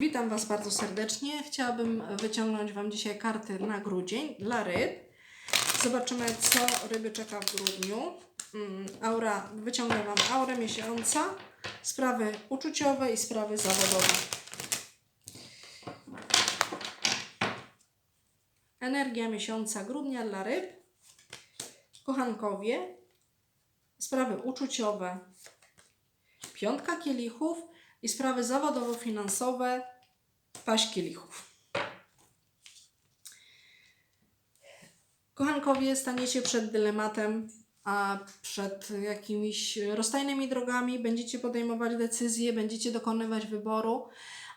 Witam Was bardzo serdecznie. Chciałabym wyciągnąć Wam dzisiaj karty na grudzień dla ryb. Zobaczymy, co ryby czeka w grudniu. Mm, Aura, wyciągnę Wam aurę miesiąca, sprawy uczuciowe i sprawy zawodowe. Energia miesiąca grudnia dla ryb. Kochankowie, sprawy uczuciowe, piątka kielichów i sprawy zawodowo-finansowe, paść kielichów. Kochankowie, staniecie przed dylematem, a przed jakimiś rozstajnymi drogami będziecie podejmować decyzje, będziecie dokonywać wyboru,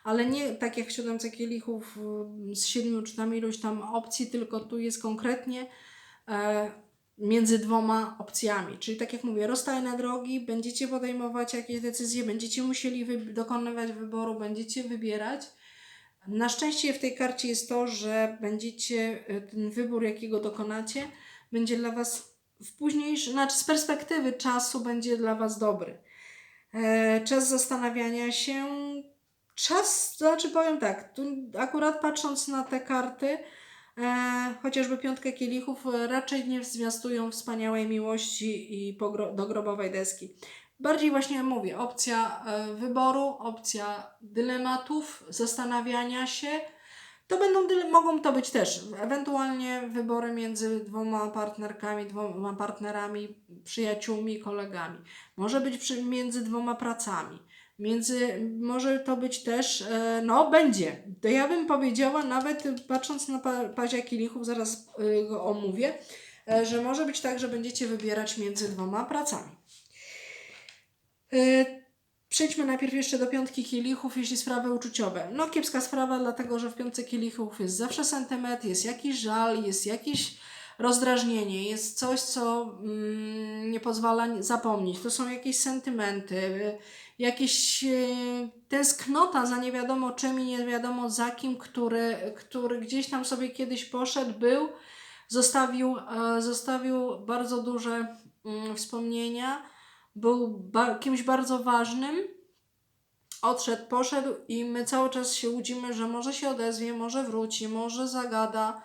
ale nie tak jak w siódemce kielichów z siedmiu czy tam iluś tam opcji, tylko tu jest konkretnie e, między dwoma opcjami. Czyli tak jak mówię, rozstajne drogi, będziecie podejmować jakieś decyzje, będziecie musieli wy- dokonywać wyboru, będziecie wybierać. Na szczęście w tej karcie jest to, że będziecie, y, ten wybór jakiego dokonacie, będzie dla Was w późniejszym, znaczy z perspektywy czasu będzie dla Was dobry. E, czas zastanawiania się, czas, znaczy powiem tak, tu akurat patrząc na te karty, e, chociażby piątkę kielichów, e, raczej nie zwiastują wspaniałej miłości i pogro- dogrobowej deski. Bardziej właśnie mówię, opcja e, wyboru, opcja dylematów, zastanawiania się. To będą, mogą to być też ewentualnie wybory między dwoma partnerkami, dwoma partnerami, przyjaciółmi, kolegami. Może być przy, między dwoma pracami. Między, może to być też, e, no będzie. To ja bym powiedziała, nawet patrząc na pa, Kielichów, zaraz y, go omówię, e, że może być tak, że będziecie wybierać między dwoma pracami. E, Przejdźmy najpierw jeszcze do piątki kielichów, jeśli sprawy uczuciowe. No kiepska sprawa, dlatego że w piątce kielichów jest zawsze sentyment, jest jakiś żal, jest jakieś rozdrażnienie, jest coś, co mm, nie pozwala nie- zapomnieć. To są jakieś sentymenty, jakieś y, tęsknota za nie wiadomo czym i nie wiadomo za kim, który, który gdzieś tam sobie kiedyś poszedł, był, zostawił, e, zostawił bardzo duże mm, wspomnienia był kimś bardzo ważnym, odszedł, poszedł i my cały czas się łudzimy, że może się odezwie, może wróci, może zagada.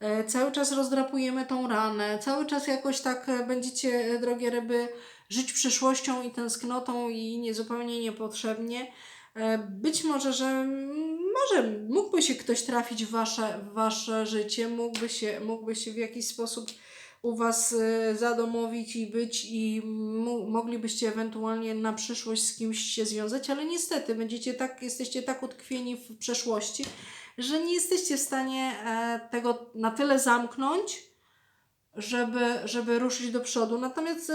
E, Cały czas rozdrapujemy tą ranę, cały czas jakoś tak e, będziecie, e, drogie ryby, żyć przyszłością i tęsknotą i nie, zupełnie niepotrzebnie. E, Być może, że może mógłby się ktoś trafić w wasze, w wasze życie, mógłby się, mógłby się w jakiś sposób u Was e, zadomowić i być i moglibyście ewentualnie na przyszłość z kimś się związać, ale niestety będziecie tak, jesteście tak utkwieni w przeszłości, że nie jesteście w stanie e, tego na tyle zamknąć, żeby, żeby ruszyć do przodu. Natomiast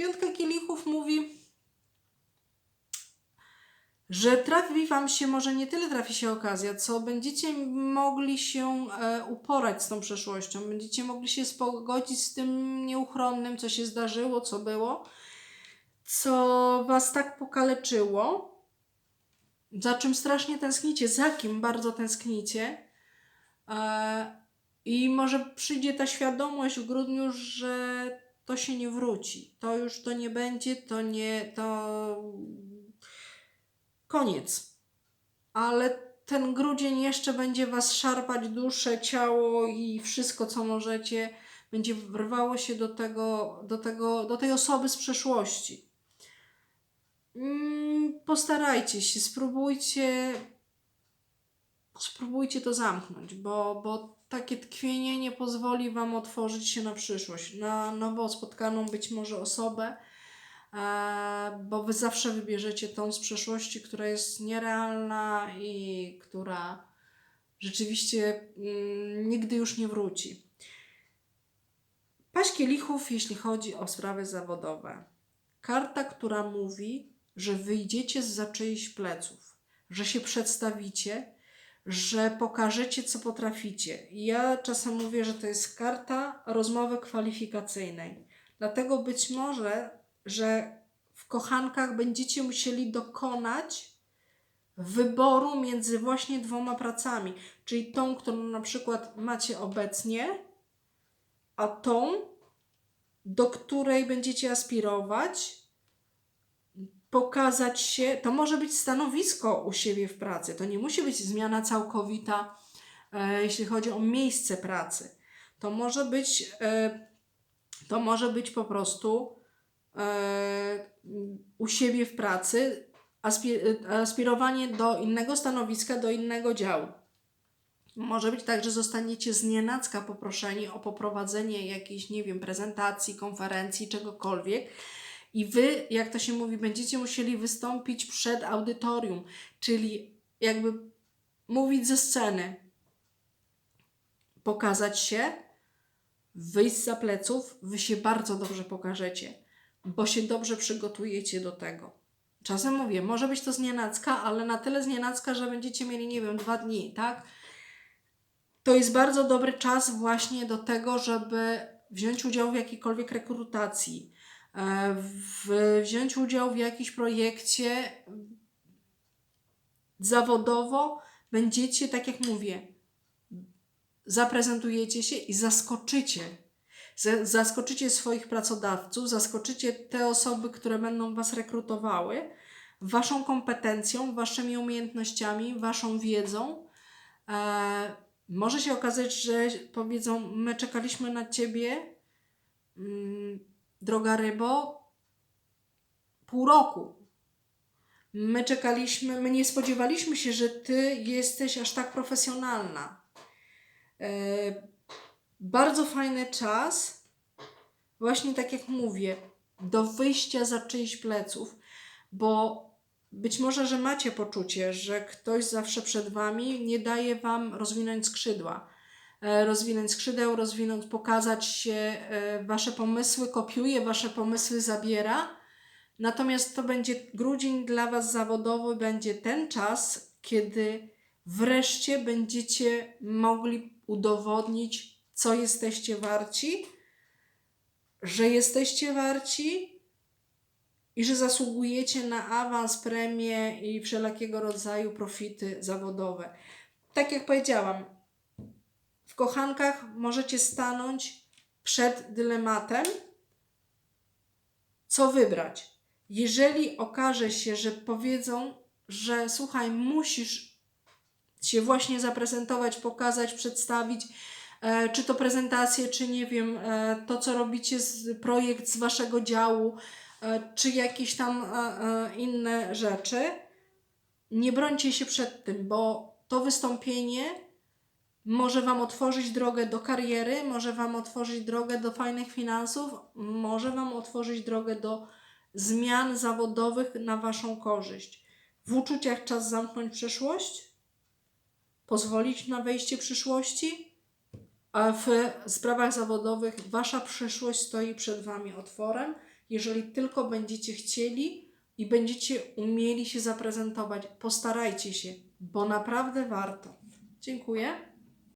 piątka kielichów mówi, że trafi Wam się, może nie tyle trafi się okazja, co będziecie mogli się e, uporać z tą przeszłością, będziecie mogli się spogodzić z tym nieuchronnym, co się zdarzyło, co było, co Was tak pokaleczyło, za czym strasznie tęsknicie, za kim bardzo tęsknicie. E, I może przyjdzie ta świadomość w grudniu, że to się nie wróci. To już to nie będzie, to nie, to koniec. Ale ten grudzień jeszcze będzie was szarpać duszę, ciało i wszystko, co możecie, będzie wrwało się do tego, do tego, do tej osoby z przeszłości. Mm, Postarajcie się, spróbujcie, spróbujcie to zamknąć, bo, bo takie tkwienie nie pozwoli wam otworzyć się na przyszłość, na nowo spotkaną być może osobę, e, bo wy zawsze wybierzecie tą z przeszłości, która jest nierealna i która rzeczywiście mm, nigdy już nie wróci. Paść kielichów, jeśli chodzi o sprawy zawodowe. Karta, która mówi, że wyjdziecie z czyichś pleców, że się przedstawicie, że pokażecie, co potraficie. Ja czasem mówię, że to jest karta rozmowy kwalifikacyjnej. Dlatego być może, że w kochankach będziecie musieli dokonać wyboru między właśnie dwoma pracami, czyli tą, którą na przykład macie obecnie, a tą, do której będziecie aspirować, pokazać się, to może być stanowisko u siebie w pracy, to nie musi być zmiana całkowita, e, jeśli chodzi o miejsce pracy. To może być, e, to może być po prostu e, u siebie w pracy aspi- aspirowanie do innego stanowiska, do innego działu. Może być tak, że zostaniecie z nienacka poproszeni o poprowadzenie jakiejś, nie wiem, prezentacji, konferencji, czegokolwiek. I wy, jak to się mówi, będziecie musieli wystąpić przed audytorium, czyli jakby mówić ze sceny, pokazać się, wyjść za pleców, wy się bardzo dobrze pokażecie, bo się dobrze przygotujecie do tego. Czasem mówię, może być to znienacka, ale na tyle znienacka, że będziecie mieli, nie wiem, dwa dni, tak? To jest bardzo dobry czas właśnie do tego, żeby wziąć udział w jakiejkolwiek rekrutacji, w, wziąć udział w jakimś projekcie zawodowo. Będziecie, tak jak mówię, zaprezentujecie się i zaskoczycie. Zaskoczycie swoich pracodawców, zaskoczycie te osoby, które będą Was rekrutowały, Waszą kompetencją, Waszymi umiejętnościami, Waszą wiedzą. E, może się okazać, że powiedzą: My czekaliśmy na Ciebie, mm, droga rybo, pół roku. My czekaliśmy, my nie spodziewaliśmy się, że Ty jesteś aż tak profesjonalna. E, bardzo fajny czas, właśnie tak jak mówię, do wyjścia za czyjś pleców, bo być może, że macie poczucie, że ktoś zawsze przed wami nie daje wam rozwinąć skrzydła. E, Rozwinąć skrzydeł, rozwinąć, pokazać się, e, wasze pomysły kopiuje, wasze pomysły zabiera. Natomiast to będzie grudzień dla was zawodowy, będzie ten czas, kiedy wreszcie będziecie mogli udowodnić, co jesteście warci, że jesteście warci i że zasługujecie na awans, premie i wszelakiego rodzaju profity zawodowe. Tak jak powiedziałam, kochankach możecie stanąć przed dylematem, co wybrać. Jeżeli okaże się, że powiedzą, że słuchaj, musisz się właśnie zaprezentować, pokazać, przedstawić, e, czy to prezentację, czy nie wiem, e, to co robicie, z, projekt z waszego działu, e, czy jakieś tam e, e, inne rzeczy. Nie brońcie się przed tym, bo to wystąpienie może Wam otworzyć drogę do kariery, może Wam otworzyć drogę do fajnych finansów, może Wam otworzyć drogę do zmian zawodowych na Waszą korzyść. W uczuciach czas zamknąć przeszłość, pozwolić na wejście przyszłości, a w sprawach zawodowych Wasza przyszłość stoi przed Wami otworem, jeżeli tylko będziecie chcieli i będziecie umieli się zaprezentować. Postarajcie się, bo naprawdę warto. Dziękuję.